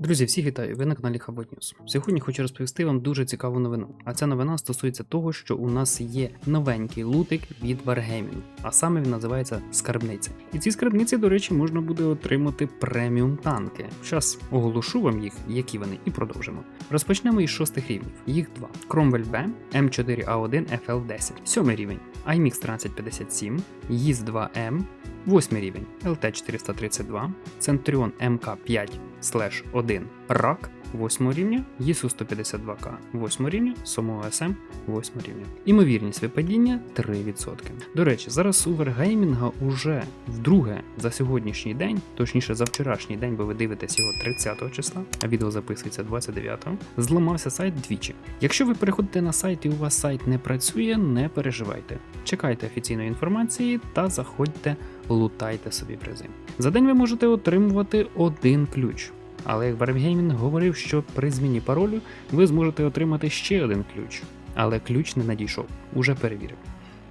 Друзі, всіх вітаю! Ви на каналі Хабот News. Сьогодні хочу розповісти вам дуже цікаву новину. А ця новина стосується того, що у нас є новенький лутик від Wargaming, а саме він називається Скарбниця. І ці скарбниці, до речі, можна буде отримати преміум танки. Зараз оголошу вам їх, які вони, і продовжимо. Розпочнемо із шостих рівнів. Їх два: Cromwell B, M4A1 FL10, сьомий рівень, IMX 1357, їз 2M, восьмий рівень, LT432, Centurion MK5 слеш 1 рак 8 рівня, ЄСУ 152К 8 рівня, Сомо СМ 8 рівня. Імовірність випадіння 3%. До речі, зараз Wargaming уже вдруге за сьогоднішній день, точніше за вчорашній день, бо ви дивитесь його 30 числа, а відео записується 29-го, зламався сайт двічі. Якщо ви переходите на сайт і у вас сайт не працює, не переживайте. Чекайте офіційної інформації та заходьте, лутайте собі призи. За день ви можете отримувати один ключ. Але Wargaming говорив, що при зміні паролю ви зможете отримати ще один ключ. Але ключ не надійшов, уже перевірив.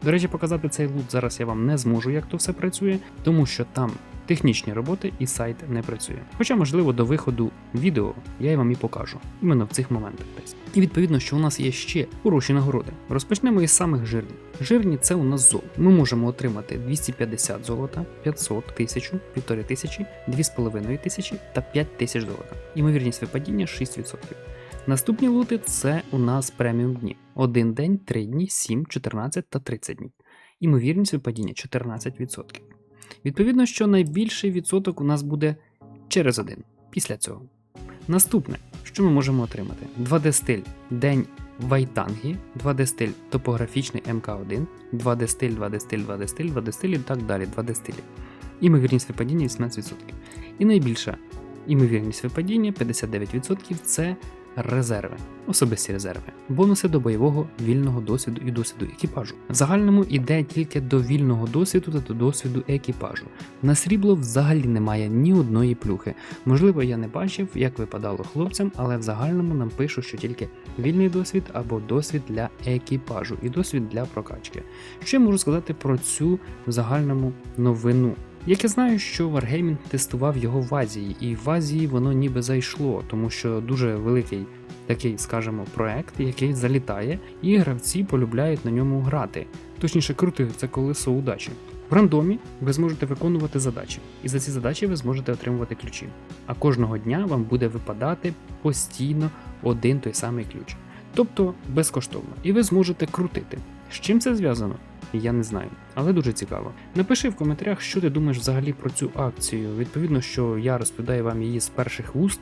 До речі, показати цей лут зараз я вам не зможу, як то все працює, тому що там технічні роботи і сайт не працює. Хоча, можливо, до виходу відео я вам і покажу, іменно в цих моментах десь. І відповідно, що у нас є ще хороші нагороди. Розпочнемо із самих жирних. Жирні це у нас золото. Ми можемо отримати 250 золота, 500, 1000, 1500, 2500 та 5000 золота. Імовірність випадіння 6%. Наступні лути це у нас преміум дні. Один день, 3 дні, 7, 14 та 30 днів. Імовірність випадіння 14%. Відповідно, що найбільший відсоток у нас буде через один після цього. Наступне, що ми можемо отримати? 2D стиль День Вайтангі, 2D стиль топографічний МК1, 2D стиль, 2D стиль, 2D стиль, 2D стиль і так далі, 2D стилі. Імовірність випадіння 18%. І найбільша імовірність випадіння 59% це резерви, особисті резерви, бонуси до бойового вільного досвіду і досвіду екіпажу. В загальному йде тільки до вільного досвіду та до досвіду екіпажу. На срібло взагалі немає ні одної плюхи. Можливо, я не бачив, як випадало хлопцям, але в загальному нам пишуть, що тільки вільний досвід або досвід для екіпажу і досвід для прокачки. Що я можу сказати про цю в загальному новину? Як я знаю, що Wargaming тестував його в Азії, і в Азії воно ніби зайшло, тому що дуже великий такий, скажімо, проект, який залітає, і гравці полюбляють на ньому грати. Точніше, крутити це колесо удачі. В рандомі ви зможете виконувати задачі, і за ці задачі ви зможете отримувати ключі. А кожного дня вам буде випадати постійно один той самий ключ. Тобто безкоштовно, і ви зможете крутити. З чим це зв'язано? Я не знаю, але дуже цікаво. Напиши в коментарях, що ти думаєш взагалі про цю акцію. Відповідно, що я розповідаю вам її з перших вуст,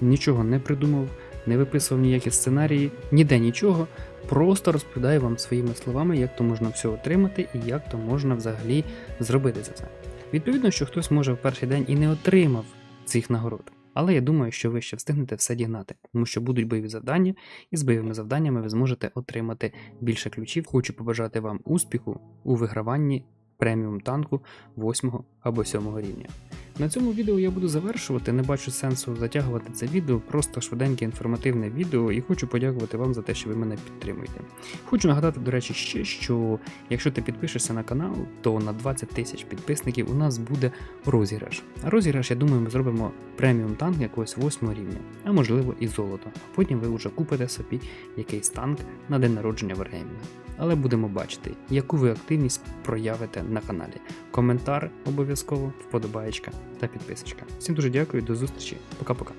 нічого не придумав, не виписував ніякі сценарії, ніде нічого. Просто розповідаю вам своїми словами, як то можна все отримати і як то можна взагалі зробити за це. Відповідно, що хтось може в перший день і не отримав цих нагород. Але я думаю, що ви ще встигнете все дігнати, тому що будуть бойові завдання, і з бойовими завданнями ви зможете отримати більше ключів. Хочу побажати вам успіху у виграванні преміум танку 8 або 7 рівня. На цьому відео я буду завершувати, не бачу сенсу затягувати це відео, просто швиденьке інформативне відео, і хочу подякувати вам за те, що ви мене підтримуєте. Хочу нагадати, до речі, ще, що якщо ти підпишешся на канал, то на 20 тисяч підписників у нас буде розіграш. А розіграш, я думаю, ми зробимо преміум танк якогось 8 рівня, а можливо і золото. А потім ви вже купите собі якийсь танк на день народження Wargaming. Але будемо бачити, яку ви активність проявите на каналі. Коментар обов'язково, вподобаєчка та підписочка. Всім дуже дякую, до зустрічі, пока-пока.